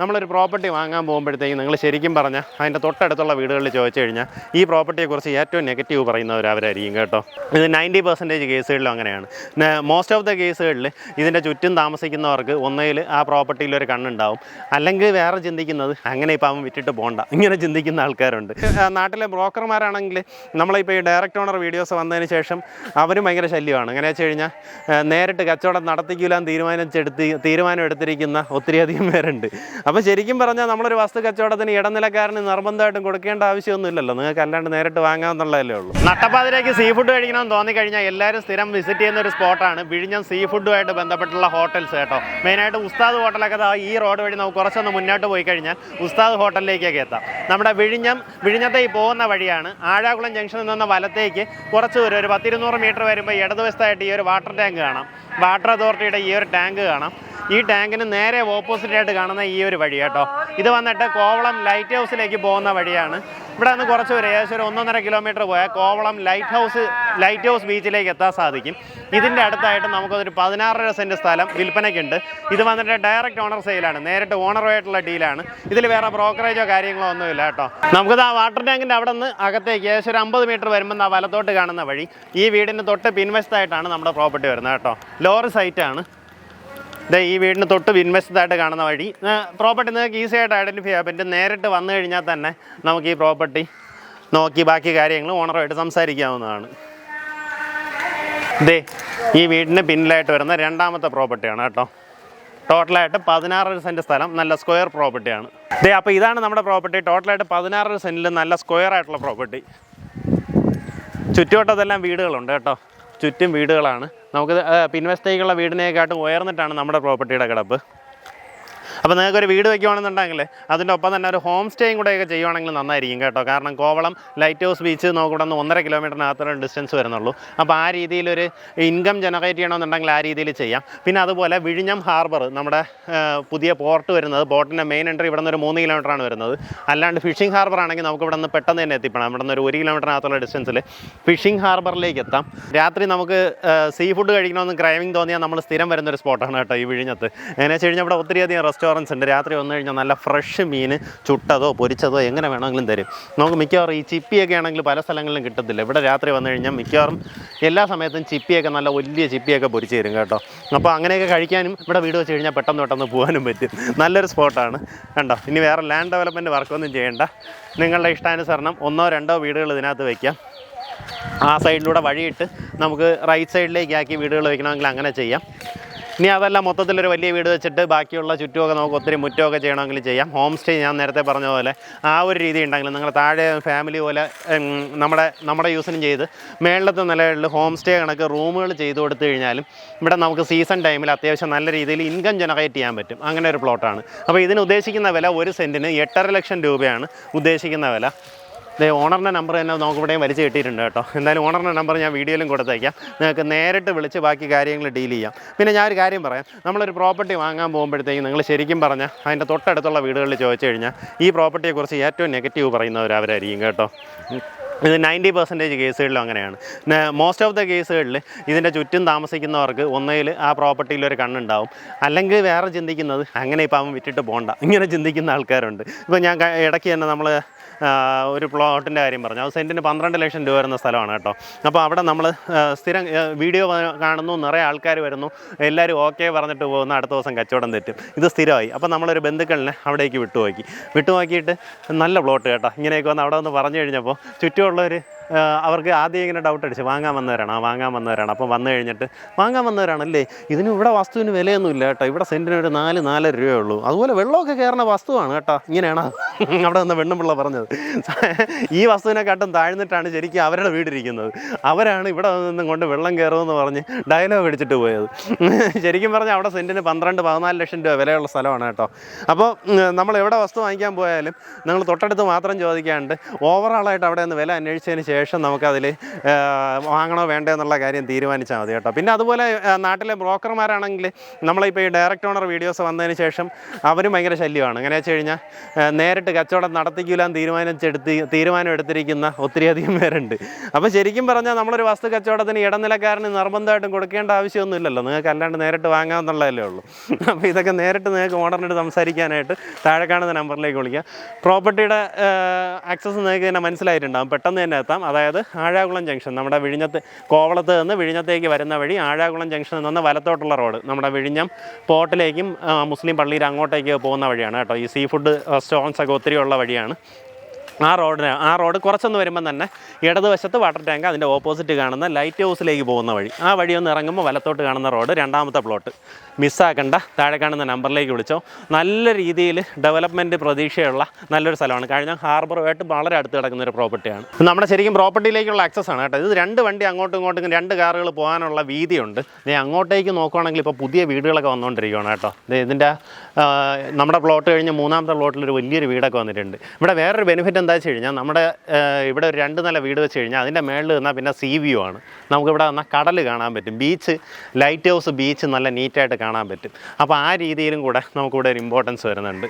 നമ്മളൊരു പ്രോപ്പർട്ടി വാങ്ങാൻ പോകുമ്പോഴത്തേക്കും നിങ്ങൾ ശരിക്കും പറഞ്ഞാൽ അതിന്റെ തൊട്ടടുത്തുള്ള വീടുകളിൽ ചോദിച്ചു കഴിഞ്ഞാൽ ഈ പ്രോപ്പർട്ടിയെക്കുറിച്ച് ഏറ്റവും നെഗറ്റീവ് പറയുന്നവർ അവരായിരിക്കും കേട്ടോ. ഇത് നയന്റി പെർസെന്റേജ് കേസുകളിലും അങ്ങനെയാണ്. മോസ്റ്റ് ഓഫ് ദ കേസുകളിൽ ഇതിന്റെ ചുറ്റും താമസിക്കുന്നവർക്ക് ഒന്നേൽ ആ പ്രോപ്പർട്ടിയിൽ ഒരു കണ്ണുണ്ടാവും. അല്ലെങ്കിൽ വേറെ ചിന്തിക്കുന്നത് അങ്ങനെ ഇപ്പം അവൻ വിറ്റിട്ട് പോകണ്ട ഇങ്ങനെ ചിന്തിക്കുന്ന ആൾക്കാരുണ്ട്. നാട്ടിലെ ബ്രോക്കർമാരാണെങ്കിൽ നമ്മളിപ്പോൾ ഈ ഡയറക്റ്റ് ഓണർ വീഡിയോസ് വന്നതിന് ശേഷം അവരും ഭയങ്കര ശല്യമാണ്. എങ്ങനെ വെച്ച് കഴിഞ്ഞാൽ നേരിട്ട് കച്ചവടം നടത്തിക്കില്ലാന്ന് തീരുമാനിച്ചെടുത്ത് തീരുമാനം എടുത്തിരിക്കുന്ന ഒത്തിരിയധികം പേരുണ്ട്. അപ്പോൾ ശരിക്കും പറഞ്ഞാൽ നമ്മളൊരു വസ്തു കച്ചവടത്തിന് ഇടനിലക്കാരന് നിർബന്ധമായിട്ടും കൊടുക്കേണ്ട ആവശ്യമൊന്നുമില്ലല്ലോ. നിങ്ങൾക്ക് അല്ലാണ്ട് നേരിട്ട് വാങ്ങാമെന്നുള്ളതല്ലേ ഉള്ളൂ. നട്ടപ്പാതിലേക്ക് സീ ഫുഡ് കഴിക്കണമെന്ന് തോന്നിക്കഴിഞ്ഞാൽ എല്ലാവരും സ്ഥിരം വിസിറ്റ് ചെയ്യുന്ന ഒരു സ്പോട്ടാണ് വിഴിഞ്ഞം സീ ഫുഡുമായിട്ട് ബന്ധപ്പെട്ടുള്ള ഹോട്ടൽസ് കേട്ടോ. മെയിനായിട്ട് ഉസ്താദ് ഹോട്ടലൊക്കെ ഈ റോഡ് വഴി നമുക്ക് കുറച്ചൊന്ന് മുന്നോട്ട് പോയി കഴിഞ്ഞാൽ ഉസ്താദ് ഹോട്ടലിലേക്കൊക്കെ എത്താം. നമ്മുടെ വിഴിഞ്ഞം വിഴിഞ്ഞത്തെ ഈ പോകുന്ന വഴിയാണ് ആഴാകുളം ജംഗ്ഷനിൽ നിന്ന് വലത്തേക്ക് കുറച്ച് ദൂരം ഒരു പത്തിരുന്നൂറ് മീറ്റർ വരുമ്പോൾ ഇടതുവശത്തായിട്ട് ഈ ഒരു വാട്ടർ ടാങ്ക് കാണാം. വാട്ടർ അതോറിറ്റിയുടെ ഈ ഒരു ടാങ്ക് കാണാം. ഈ ടാങ്കിന് നേരെ ഓപ്പോസിറ്റ് ആയിട്ട് കാണുന്ന ഈ ഒരു വഴി കേട്ടോ. ഇത് വന്നിട്ട് കോവളം ലൈറ്റ് ഹൗസിലേക്ക് പോകുന്ന വഴിയാണ്. ഇവിടെ നിന്ന് കുറച്ച് ഒരു ഏകദേശം ഒരു ഒന്നൊന്നര കിലോമീറ്റർ പോയാൽ Kovalam lighthouse lighthouse ബീച്ചിലേക്ക് എത്താൻ സാധിക്കും. ഇതിന്റെ അടുത്തായിട്ട് നമുക്കൊരു പതിനാറര സെന്റ് സ്ഥലം വിൽപ്പനയ്ക്കുണ്ട്. ഇത് വന്നിട്ട് ഡയറക്റ്റ് ഓണർ സെയിലാണ് നേരിട്ട് ഓണറുമായിട്ടുള്ള ഡീലാണ് ഇതിൽ വേറെ ബ്രോക്കറേജോ കാര്യങ്ങളോ ഒന്നുമില്ല കേട്ടോ. നമുക്കിത് ആ വാട്ടർ ടാങ്കിന്റെ അവിടെ നിന്ന് അകത്തേക്ക് ഏകദേശം ഒരു അമ്പത് മീറ്റർ വരുമ്പോൾ ആ വലത്തോട്ട് കാണുന്ന വഴി. ഈ വീടിന്റെ തൊട്ട് പിൻവശത്തായിട്ടാണ് നമ്മുടെ പ്രോപ്പർട്ടി വരുന്നത് കേട്ടോ. ലോറി സൈറ്റാണ് ദേ ഈ വീടിന് തൊട്ട് പിൻവശത്തായിട്ട് കാണുന്ന വഴി. പ്രോപ്പർട്ടി നിങ്ങൾക്ക് ഈസി ആയിട്ട് ഐഡന്റിഫൈ ചെയ്യാൻ പറ്റും നേരിട്ട് വന്നു കഴിഞ്ഞാൽ തന്നെ നമുക്ക് ഈ പ്രോപ്പർട്ടി നോക്കി ബാക്കി കാര്യങ്ങൾ ഓണറുമായിട്ട് സംസാരിക്കാവുന്നതാണ്. ഇതേ ഈ വീടിന് പിന്നിലായിട്ട് വരുന്ന രണ്ടാമത്തെ പ്രോപ്പർട്ടിയാണ് കേട്ടോ. ടോട്ടലായിട്ട് പതിനാറര സെന്റ് സ്ഥലം നല്ല സ്ക്വയർ പ്രോപ്പർട്ടിയാണ് ഇതേ അപ്പോൾ ഇതാണ് നമ്മുടെ പ്രോപ്പർട്ടി ടോട്ടലായിട്ട് പതിനാറര സെന്റിൽ നല്ല സ്ക്വയർ ആയിട്ടുള്ള പ്രോപ്പർട്ടി ചുറ്റുവട്ടത്തെല്ലാം വീടുകളുണ്ട് കേട്ടോ. ചുറ്റും വീടുകളാണ്. നമുക്ക് പിൻവശത്തേക്കുള്ള വീടിനെക്കാട്ടും ഉയർന്നിട്ടാണ് നമ്മുടെ പ്രോപ്പർട്ടിയുടെ കിടപ്പ്. അപ്പോൾ നിങ്ങൾക്ക് ഒരു വീട് വയ്ക്കുവാണെന്നുണ്ടെങ്കിൽ അതിന്റെ ഒപ്പം തന്നെ ഒരു ഹോം സ്റ്റേയും കൂടെയൊക്കെ ചെയ്യുവാണെങ്കിൽ നന്നായിരിക്കും കേട്ടോ. കാരണം കോവളം ലൈറ്റ് ഹൗസ് ബീച്ച് നോക്കിവിടെ നിന്ന് ഒന്നര കിലോമീറ്ററിനകത്തൊരു ഡിസ്റ്റൻസ് വരുന്നുള്ളൂ. അപ്പോൾ ആ രീതിയിലൊരു ഇൻകം ജനറേറ്റ് ചെയ്യണമെന്നുണ്ടെങ്കിൽ ആ രീതിയിൽ ചെയ്യാം. പിന്നെ അതുപോലെ വിഴിഞ്ഞം ഹാർബർ നമ്മുടെ പുതിയ പോർട്ട് വരുന്നത് പോർട്ടിന്റെ മെയിൻ എൻട്രി ഇവിടെ നിന്ന് ഒരു മൂന്ന് കിലോമീറ്ററാണ് വരുന്നത്. അല്ലാണ്ട് ഫിഷിംഗ് ഹാർബർ ആണെങ്കിൽ നമുക്ക് ഇവിടെ നിന്ന് പെട്ടെന്ന് തന്നെ എത്തിപ്പെടാം. ഇവിടെ നിന്ന് ഒരു ഒരു കിലോമീറ്ററിനകത്തുള്ള ഡിസ്റ്റൻസിൽ ഫിഷിംഗ് ഹാർബറിലേക്ക് എത്താം. രാത്രി നമുക്ക് സീ ഫുഡ് കഴിക്കണമെന്ന് ക്രൈവിംഗ് തോന്നിയാൽ നമ്മൾ സ്ഥിരം വരുന്ന വരുന്നൊരു സ്പോട്ടാണ് കേട്ടോ ഈ വിഴിഞ്ഞത്ത്. എങ്ങനെ വെച്ച് കഴിഞ്ഞാൽ ഇവിടെ ഒത്തിരിയധികം റെസ്റ്റോറന്റ്സ് ഉണ്ട്. രാത്രി വന്നു കഴിഞ്ഞാൽ നല്ല ഫ്രഷ് മീൻ ചുട്ടതോ പൊരിച്ചതോ എങ്ങനെ വേണമെങ്കിലും തരും. നമുക്ക് മിക്കവാറും ഈ ചിപ്പിയൊക്കെ ആണെങ്കിൽ പല സ്ഥലങ്ങളിലും കിട്ടത്തില്ല. ഇവിടെ രാത്രി വന്നു കഴിഞ്ഞാൽ മിക്കവാറും എല്ലാ സമയത്തും ചിപ്പിയൊക്കെ നല്ല വലിയ ചിപ്പിയൊക്കെ പൊരിച്ച് തരും കേട്ടോ. അപ്പോൾ അങ്ങനെയൊക്കെ കഴിക്കാനും ഇവിടെ വീട് വെച്ച് കഴിഞ്ഞാൽ പെട്ടെന്ന് പെട്ടെന്ന് പോകാനും പറ്റും. നല്ലൊരു സ്പോട്ടാണ്. കണ്ടോ? ഇനി വേറെ ലാൻഡ് ഡെവലപ്മെന്റ് വർക്കൊന്നും ചെയ്യേണ്ട. നിങ്ങളുടെ ഇഷ്ടാനുസരണം ഒന്നോ രണ്ടോ വീടുകൾ ഇതിനകത്ത് വയ്ക്കാം ആ സൈഡിലൂടെ വഴിയിട്ട് നമുക്ക് റൈറ്റ് സൈഡിലേക്ക് ആക്കി വീടുകൾ വയ്ക്കണമെങ്കിൽ അങ്ങനെ ചെയ്യാം. ഇനി അതല്ല മൊത്തത്തിലൊരു വലിയ വീട് വെച്ചിട്ട് ബാക്കിയുള്ള ചുറ്റുമൊക്കെ നമുക്ക് ഒത്തിരി മുറ്റമൊക്കെ ചെയ്യണമെങ്കിൽ ചെയ്യാം. ഹോം സ്റ്റേ ഞാൻ നേരത്തെ പറഞ്ഞ പോലെ ആ ഒരു രീതി ഉണ്ടെങ്കിൽ നിങ്ങൾ താഴെ ഫാമിലി പോലെ നമ്മുടെ നമ്മുടെ യൂസിനും ചെയ്ത് മേളിലത്തെ നിലകളിൽ ഹോം സ്റ്റേ കണക്ക് റൂമുകൾ ചെയ്ത് കൊടുത്തു കഴിഞ്ഞാലും ഇവിടെ നമുക്ക് സീസൺ ടൈമിൽ അത്യാവശ്യം നല്ല രീതിയിൽ ഇൻകം ജനറേറ്റ് ചെയ്യാൻ പറ്റും. അങ്ങനെ ഒരു പ്ലോട്ടാണ് അപ്പോൾ ഇതിന് ഉദ്ദേശിക്കുന്ന വില ഒരു സെന്റിന് എട്ടര ലക്ഷം രൂപയാണ് ഉദ്ദേശിക്കുന്ന വില. ദേ ഓണറിന്റെ നമ്പർ തന്നെ നമുക്ക് ഇവിടെയും വലിച്ചു കിട്ടിയിട്ടുണ്ട് കേട്ടോ. എന്തായാലും ഓണറിന്റെ നമ്പർ ഞാൻ വീഡിയോയിലും കൊടുത്തേക്കാം നിങ്ങൾക്ക് നേരിട്ട് വിളിച്ച് ബാക്കി കാര്യങ്ങൾ ഡീൽ ചെയ്യാം. പിന്നെ ഞാൻ ഒരു കാര്യം പറയാം. നമ്മളൊരു പ്രോപ്പർട്ടി വാങ്ങാൻ പോകുമ്പോഴത്തേക്കും നിങ്ങൾ ശരിക്കും പറഞ്ഞാൽ അതിന്റെ തൊട്ടടുത്തുള്ള വീടുകളിൽ ചോദിച്ചു കഴിഞ്ഞാൽ ഈ പ്രോപ്പർട്ടിയെക്കുറിച്ച് ഏറ്റവും നെഗറ്റീവ് പറയുന്നവർ അവരായിരിക്കും കേട്ടോ. ഇത് നയന്റി പെർസെന്റേജ് കേസുകളിലും അങ്ങനെയാണ്. മോസ്റ്റ് ഓഫ് ദ കേസുകളിൽ ഇതിന്റെ ചുറ്റും താമസിക്കുന്നവർക്ക് ഒന്നേൽ ആ പ്രോപ്പർട്ടിയിൽ ഒരു കണ്ണുണ്ടാവും. അല്ലെങ്കിൽ വേറെ ചിന്തിക്കുന്നത് അങ്ങനെ ഇപ്പം അവൻ വിറ്റിട്ട് പോകണ്ട ഇങ്ങനെ ചിന്തിക്കുന്ന ആൾക്കാരുണ്ട്. ഇപ്പോൾ ഞാൻ ഇടയ്ക്ക് തന്നെ നമ്മൾ ഒരു പ്ലോട്ടിന്റെ കാര്യം പറഞ്ഞു. അത് സെന്റിന് പന്ത്രണ്ട് ലക്ഷം രൂപ വരുന്ന സ്ഥലമാണ് കേട്ടോ. അപ്പോൾ അവിടെ നമ്മൾ സ്ഥിരം വീഡിയോ കാണുന്നു നിറയെ ആൾക്കാർ വരുന്നു. എല്ലാവരും ഓക്കെ പറഞ്ഞിട്ട് പോകുന്ന. അടുത്ത ദിവസം കച്ചവടം തെറ്റും. ഇത് സ്ഥിരമായി. അപ്പോൾ നമ്മളൊരു ബന്ധുക്കളിനെ അവിടേക്ക് വിട്ടുപോക്കി വിട്ടുപോക്കിയിട്ട് നല്ല പ്ലോട്ട് കേട്ടോ. ഇങ്ങനെയൊക്കെ വന്ന് അവിടെ വന്ന് പറഞ്ഞു കഴിഞ്ഞപ്പോൾ ചുറ്റുമുള്ളവർ അവർക്ക് ആദ്യം ഇങ്ങനെ ഡൗട്ട് അടിച്ച് വാങ്ങാൻ വന്നവരാണ് ആ വാങ്ങാൻ വന്നവരാണ്. അപ്പം വന്നു കഴിഞ്ഞിട്ട് വാങ്ങാൻ വന്നവരാണല്ലേ? ഇതിന് ഇവിടെ വസ്തുവിന് വിലയൊന്നുമില്ല കേട്ടോ. ഇവിടെ സെന്റിന് ഒരു നാല് നാലര രൂപയേ ഉള്ളൂ അതുപോലെ വെള്ളമൊക്കെ കയറുന്ന വസ്തുവാണ് കേട്ടോ. ഇങ്ങനെയാണ്? അവിടെ നിന്ന് വെണ്ണുപിള്ള പറഞ്ഞത്. ഈ വസ്തുവിനെ വസ്തുവിനെക്കാട്ടും താഴ്ന്നിട്ടാണ് ശരിക്കും അവരുടെ വീടിരിക്കുന്നത്. അവരാണ് ഇവിടെ നിന്നും കൊണ്ട് വെള്ളം കയറുമെന്ന് പറഞ്ഞ് ഡയലോഗ് അടിച്ചിട്ട് പോയത്. ശരിക്കും പറഞ്ഞാൽ അവിടെ സെന്റിന് പന്ത്രണ്ട് പതിനാല് ലക്ഷം രൂപ വിലയുള്ള സ്ഥലമാണ് കേട്ടോ. അപ്പോൾ നമ്മൾ എവിടെ വസ്തു വാങ്ങിക്കാൻ പോയാലും നിങ്ങൾ തൊട്ടടുത്ത് മാത്രം ചോദിക്കാണ്ട് ഓവറോളായിട്ട് അവിടെ നിന്ന് വില അന്വേഷിച്ചതിന് ശേഷം ശേഷം നമുക്കതിൽ വാങ്ങണോ വേണ്ടോ എന്നുള്ള കാര്യം തീരുമാനിച്ചാൽ മതി കേട്ടോ. പിന്നെ അതുപോലെ നാട്ടിലെ ബ്രോക്കർമാരാണെങ്കിൽ നമ്മളിപ്പോൾ ഈ ഡയറക്റ്റ് ഓണർ വീഡിയോസ് വന്നതിന് ശേഷം അവരും ഭയങ്കര ശല്യമാണ്. എങ്ങനെ വെച്ച് കഴിഞ്ഞാൽ നേരിട്ട് കച്ചവടം നടത്തിക്കില്ലാന്ന് തീരുമാനിച്ചെടുത്ത് തീരുമാനം എടുത്തിരിക്കുന്ന ഒത്തിരിയധികം പേരുണ്ട്. അപ്പോൾ ശരിക്കും പറഞ്ഞാൽ നമ്മളൊരു വസ്തു കച്ചവടത്തിന് ഇടനിലക്കാരന് നിർബന്ധമായിട്ടും കൊടുക്കേണ്ട ആവശ്യമൊന്നുമില്ലല്ലോ. നിങ്ങൾക്ക് അല്ലാണ്ട് നേരിട്ട് വാങ്ങാമെന്നുള്ളതല്ലേ ഉള്ളൂ. അപ്പോൾ ഇതൊക്കെ നേരിട്ട് നിങ്ങൾക്ക് ഓണറിനോട് സംസാരിക്കാനായിട്ട് താഴെ കാണുന്ന നമ്പറിലേക്ക് വിളിക്കാം. പ്രോപ്പർട്ടിയുടെ ആക്സസ് നിങ്ങൾക്ക് തന്നെ മനസ്സിലായിട്ടുണ്ടാകും പെട്ടെന്ന് തന്നെ എത്താം. അതായത് ആഴാകുളം ജംഗ്ഷൻ നമ്മുടെ വിഴിഞ്ഞത്ത് കോവളത്ത് നിന്ന് വിഴിഞ്ഞത്തേക്ക് വരുന്ന വഴി ആഴാകുളം ജംഗ്ഷനിൽ നിന്ന് വലത്തോട്ടുള്ള റോഡ്. നമ്മുടെ വിഴിഞ്ഞം പോർട്ടിലേക്കും മുസ്ലിം പള്ളിയിൽ അങ്ങോട്ടേക്ക് പോകുന്ന വഴിയാണ് കേട്ടോ. ഈ സീ ഫുഡ് റെസ്റ്റോറന്റ്സ് ഒക്കെ ഒത്തിരി ഉള്ള വഴിയാണ്. ആ റോഡിന് ആ റോഡ് കുറച്ചൊന്ന് വരുമ്പം തന്നെ ഇടതുവശത്ത് വാട്ടർ ടാങ്ക് അതിന്റെ ഓപ്പോസിറ്റ് കാണുന്ന ലൈറ്റ് ഹൗസിലേക്ക് പോകുന്ന വഴി. ആ വഴി ഒന്ന് ഇറങ്ങുമ്പോൾ വലത്തോട്ട് കാണുന്ന റോഡ് രണ്ടാമത്തെ പ്ലോട്ട്. മിസ്സാക്കണ്ട താഴെ കാണുന്ന നമ്പറിലേക്ക് വിളിച്ചോ. നല്ല രീതിയിൽ ഡെവലപ്മെന്റ് പ്രതീക്ഷയുള്ള നല്ലൊരു സ്ഥലമാണ്. കഴിഞ്ഞ ഹാർബറുമായിട്ട് വളരെ അടുത്ത് കിടക്കുന്ന ഒരു പ്രോപ്പർട്ടിയാണ് നമ്മുടെ ശരിക്കും പ്രോപ്പർട്ടിയിലേക്കുള്ള ആക്സസ് ആണ് കേട്ടോ. ഇത് രണ്ട് വണ്ടി അങ്ങോട്ടും ഇങ്ങോട്ടും രണ്ട് കാറുകൾ പോകാനുള്ള വീതിയുണ്ട്. നീ അങ്ങോട്ടേക്ക് നോക്കുവാണെങ്കിൽ ഇപ്പോൾ പുതിയ വീടുകളൊക്കെ വന്നുകൊണ്ടിരിക്കുകയാണ് കേട്ടോ. ഇതിന്റെ നമ്മുടെ പ്ലോട്ട് കഴിഞ്ഞ് മൂന്നാമത്തെ പ്ലോട്ടിൽ ഒരു വലിയൊരു വീടൊക്കെ വന്നിട്ടുണ്ട്. ഇവിടെ വേറൊരു ബെനിഫിറ്റ് എന്താ വെച്ച് കഴിഞ്ഞാൽ നമ്മുടെ ഇവിടെ ഒരു രണ്ട് നില വീട് വെച്ച് കഴിഞ്ഞാൽ അതിന്റെ മേളിൽ നിന്നാൽ പിന്നെ സീ വ്യൂ ആണ്. നമുക്കിവിടെ വന്നാൽ കടൽ കാണാൻ പറ്റും. ബീച്ച് ലൈറ്റ് ഹൗസ് ബീച്ച് നല്ല നീറ്റായിട്ട് കാണാൻ പറ്റും. അപ്പോൾ ആ രീതിയിലും കൂടെ നമുക്കിവിടെ ഒരു ഇമ്പോർട്ടൻസ് വരുന്നുണ്ട്.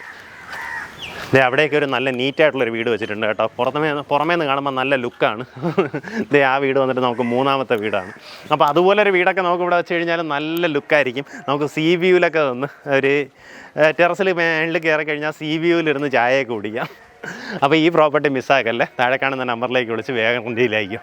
ദേ അവിടെയൊക്കെ ഒരു നല്ല നീറ്റായിട്ടുള്ളൊരു വീട് വെച്ചിട്ടുണ്ട് കേട്ടോ. പുറമേ പുറമേ നിന്ന് കാണുമ്പോൾ നല്ല ലുക്കാണ് ദേ ആ വീട് വന്നിട്ട് നമുക്ക് മൂന്നാമത്തെ വീടാണ്. അപ്പോൾ അതുപോലെ ഒരു വീടൊക്കെ നമുക്ക് ഇവിടെ വെച്ച് കഴിഞ്ഞാൽ നല്ല ലുക്കായിരിക്കും നമുക്ക് സീ വ്യൂവിലൊക്കെ നിന്ന് ഒരു ടെറസിൽ മേളിൽ കയറി കഴിഞ്ഞാൽ സീ വ്യൂവിലിരുന്ന് ചായയൊക്കെ കുടിക്കാം. അപ്പോൾ ഈ പ്രോപ്പർട്ടി മിസ്സാക്കല്ലേ താഴെ കാണുന്ന നമ്പറിലേക്ക് വിളിച്ച് വേഗം കൊണ്ടിയിലായിരിക്കും